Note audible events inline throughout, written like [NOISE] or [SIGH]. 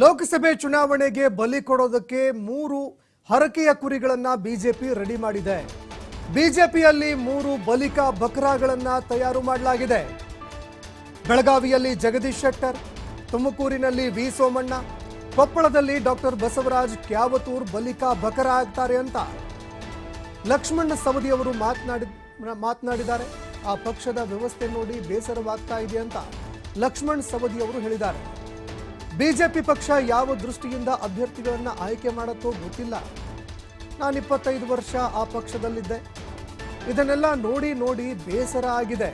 ಲೋಕಸಭೆ ಚುನಾವಣೆಗೆ ಬಲಿ ಕೊಡೋದಕ್ಕೆ ಮೂರು ಹರಕೆಯ ಕುರಿಗಳನ್ನ ಬಿಜೆಪಿ ರೆಡಿ ಮಾಡಿದೆ. ಬಿಜೆಪಿಯಲ್ಲಿ ಮೂರು ಬಲಿಕ ಬಕರಾಗಳನ್ನ ತಯಾರು ಮಾಡಲಾಗಿದೆ. ಬೆಳಗಾವಿಯಲ್ಲಿ ಜಗದೀಶ್ ಶೆಟ್ಟರ್, ತುಮಕೂರಿನಲ್ಲಿ ವಿ ಸೋಮಣ್ಣ, ಕೊಪ್ಪಳದಲ್ಲಿ ಡಾಕ್ಟರ್ ಬಸವರಾಜ್ ಕ್ಯಾವತೂರ್ ಬಲಿಕ ಬಕರ ಆಗ್ತಾರೆ ಅಂತ ಲಕ್ಷ್ಮಣ ಸವದಿ ಅವರು ಮಾತನಾಡಿ, ಮಾತನಾಡಿದ್ದಾರೆ. ಆ ಪಕ್ಷದ ವ್ಯವಸ್ಥೆ ನೋಡಿ ಬೇಸರವಾಗ್ತಾ ಇದೆ ಅಂತ ಲಕ್ಷ್ಮಣ್ ಸವದಿ ಅವರು ಹೇಳಿದ್ದಾರೆ. ಬಿಜೆಪಿ ಪಕ್ಷ ಯಾವ ದೃಷ್ಟಿಯಿಂದ ಅಭ್ಯರ್ಥಿಗಳನ್ನು ಆಯ್ಕೆ ಮಾಡುತ್ತೋ ಗೊತ್ತಿಲ್ಲ. ನಾನು ಇಪ್ಪತ್ತೈದು ವರ್ಷ ಆ ಪಕ್ಷದಲ್ಲಿದ್ದೆ. ಇದನ್ನೆಲ್ಲ ನೋಡಿ ನೋಡಿ ಬೇಸರ ಆಗಿದೆ.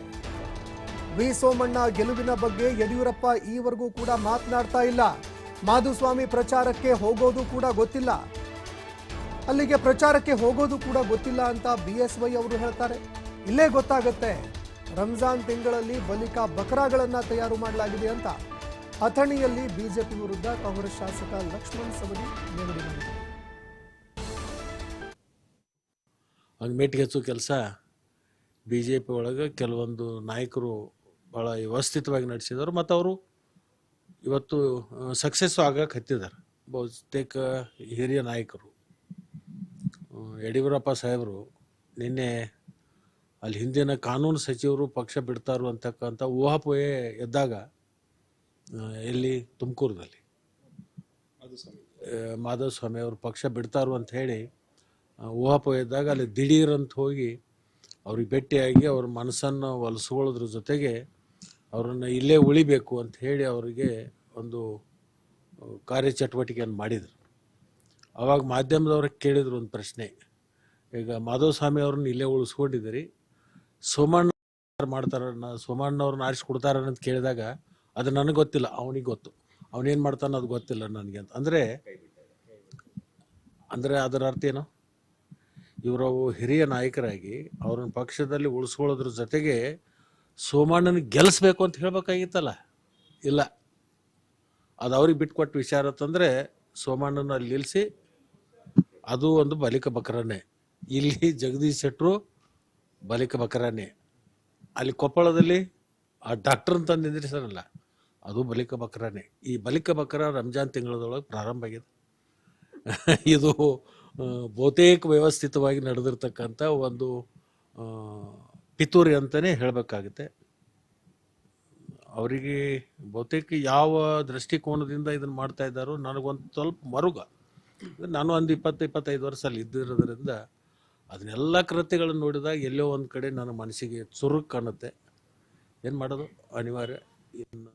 ವಿ ಸೋಮಣ್ಣ ಗೆಲುವಿನ ಬಗ್ಗೆ ಯಡಿಯೂರಪ್ಪ ಈವರೆಗೂ ಕೂಡ ಮಾತನಾಡ್ತಾ ಇಲ್ಲ. ಮಾಧುಸ್ವಾಮಿ ಪ್ರಚಾರಕ್ಕೆ ಹೋಗೋದು ಕೂಡ ಗೊತ್ತಿಲ್ಲ. ಅಲ್ಲಿಗೆ ಪ್ರಚಾರಕ್ಕೆ ಹೋಗೋದು ಕೂಡ ಗೊತ್ತಿಲ್ಲ ಅಂತ ಬಿ ಎಸ್ ವೈ ಅವರು ಹೇಳ್ತಾರೆ. ಇಲ್ಲೇ ಗೊತ್ತಾಗುತ್ತೆ. ರಂಜಾನ್ ತಿಂಗಳಲ್ಲಿ ಬಲಿಕ ಬಕರಾಗಳನ್ನ ತಯಾರು ಮಾಡಲಾಗಿದೆ ಅಂತ. ಅಥಣಿಯಲ್ಲಿ ಬಿಜೆಪಿ ವಿರುದ್ಧ ಕಾಂಗ್ರೆಸ್ ಶಾಸಕ ಲಕ್ಷ್ಮಣ್ ಸವದಿ ನೇಮಡಿ ಅವ್ನಿಗೆ ಹಂಗೆ ಮೆಟ್ಟಿಗೆ ಹಚ್ಚೋ ಕೆಲಸ ಬಿ ಜೆ ಪಿ ಒಳಗೆ ಕೆಲವೊಂದು ನಾಯಕರು ಭಾಳ ವ್ಯವಸ್ಥಿತವಾಗಿ ನಡೆಸಿದರು ಮತ್ತು ಅವರು ಇವತ್ತು ಸಕ್ಸಸ್ ಆಗಕ್ಕೆ ಹತ್ತಿದ್ದಾರೆ. ಬಹುತೇಕ ಹಿರಿಯ ನಾಯಕರು ಯಡಿಯೂರಪ್ಪ ಸಾಹೇಬರು ನಿನ್ನೆ ಅಲ್ಲಿ ಹಿಂದಿನ ಕಾನೂನು ಸಚಿವರು ಪಕ್ಷ ಬಿಡ್ತಾರು ಅಂತಕ್ಕಂಥ ಊಹಾಪೋಹೆ ಎದ್ದಾಗ ಎಲ್ಲಿ? ತುಮಕೂರಿನಲ್ಲಿ. ಮಾಧವಸ್ವಾಮಿ ಅವರು ಪಕ್ಷ ಬಿಡ್ತಾರು ಅಂತ ಹೇಳಿ ಇದ್ದಾಗ ಅಲ್ಲಿ ದಿಢೀರ್ ಅಂತ ಹೋಗಿ ಅವ್ರಿಗೆ ಭೇಟಿಯಾಗಿ ಅವ್ರ ಮನಸ್ಸನ್ನು ಒಲಿಸ್ಕೊಳ್ಳೋದ್ರ ಜೊತೆಗೆ ಅವರನ್ನು ಇಲ್ಲೇ ಉಳಿಬೇಕು ಅಂತ ಹೇಳಿ ಅವರಿಗೆ ಒಂದು ಕಾರ್ಯಚಟುವಟಿಕೆಯನ್ನು ಮಾಡಿದರು. ಅವಾಗ ಮಾಧ್ಯಮದವ್ರಿಗೆ ಕೇಳಿದ್ರು ಒಂದು ಪ್ರಶ್ನೆ. ಈಗ ಮಾಧವಸ್ವಾಮಿ ಅವ್ರನ್ನ ಇಲ್ಲೇ ಉಳಿಸ್ಕೊಂಡಿದ್ದೀರಿ ಸೋಮಣ್ಣ ಮಾಡ್ತಾರ ಸೋಮಣ್ಣವ್ರನ್ನ ಆರಿಸ್ಕೊಡ್ತಾರಂತ ಆರಿಸ್ಕೊಡ್ತಾರ ಅಂತ ಕೇಳಿದಾಗ ಅದು ನನಗೆ ಗೊತ್ತಿಲ್ಲ, ಅವನಿಗೆ ಗೊತ್ತು. ಅವನೇನು ಮಾಡ್ತಾನೆ ಅದು ಗೊತ್ತಿಲ್ಲ ನನಗೆ ಅಂತ. ಅಂದರೆ ಅಂದರೆ ಅದರ ಅರ್ಥ ಏನು? ಇವರು ಹಿರಿಯ ನಾಯಕರಾಗಿ ಅವ್ರನ್ನ ಪಕ್ಷದಲ್ಲಿ ಉಳಿಸ್ಕೊಳ್ಳೋದ್ರ ಜೊತೆಗೆ ಸೋಮಣ್ಣನ ಗೆಲ್ಲಿಸ್ಬೇಕು ಅಂತ ಹೇಳಬೇಕಾಗಿತ್ತಲ್ಲ? ಇಲ್ಲ. ಅದು ಅವ್ರಿಗೆ ಬಿಟ್ಕೊಟ್ಟು ವಿಚಾರ ಅಂತಂದರೆ ಸೋಮಣ್ಣನ ಅಲ್ಲಿ ನಿಲ್ಲಿಸಿ ಅದು ಒಂದು ಬಲಿಕ ಬಕರನೇ. ಇಲ್ಲಿ ಜಗದೀಶ್ ಶೆಟ್ಟರು ಬಲಿಕ ಬಕರನೇ. ಅಲ್ಲಿ ಕೊಪ್ಪಳದಲ್ಲಿ ಆ ಡಾಕ್ಟರ್ನ ಅಂತ ನಿಂದ್ರಿಸಲ್ಲ ಅದು ಬಲಿಕ ಬಕ್ರಾನೇ. ಈ ಬಲಿಕ ಬಕ್ರ ರಂಜಾನ್ ತಿಂಗಳದೊಳಗೆ ಪ್ರಾರಂಭ ಆಗಿದೆ. [LAUGHS] ಇದು ಬಹುತೇಕ ವ್ಯವಸ್ಥಿತವಾಗಿ ನಡೆದಿರ್ತಕ್ಕಂಥ ಒಂದು ಪಿತೂರಿ ಅಂತಲೇ ಹೇಳಬೇಕಾಗುತ್ತೆ. ಅವರಿಗೆ ಬಹುತೇಕ ಯಾವ ದೃಷ್ಟಿಕೋನದಿಂದ ಇದನ್ನು ಮಾಡ್ತಾ ಇದ್ದಾರೋ ನನಗೊಂದು ಸ್ವಲ್ಪ ಮರುಗ. ನಾನು ಒಂದು ಇಪ್ಪತ್ತು, ಇಪ್ಪತ್ತೈದು ವರ್ಷ ಅಲ್ಲಿ ಇದ್ದಿರೋದ್ರಿಂದ ಅದನ್ನೆಲ್ಲ ಕೃತ್ಯಗಳನ್ನು ನೋಡಿದಾಗ ಎಲ್ಲೋ ಒಂದು ಕಡೆ ನನ್ನ ಮನಸ್ಸಿಗೆ ಚುರುಕು ಕಾಣುತ್ತೆ ಏನು ಮಾಡೋದು? ಅನಿವಾರ್ಯ. ಇನ್ನು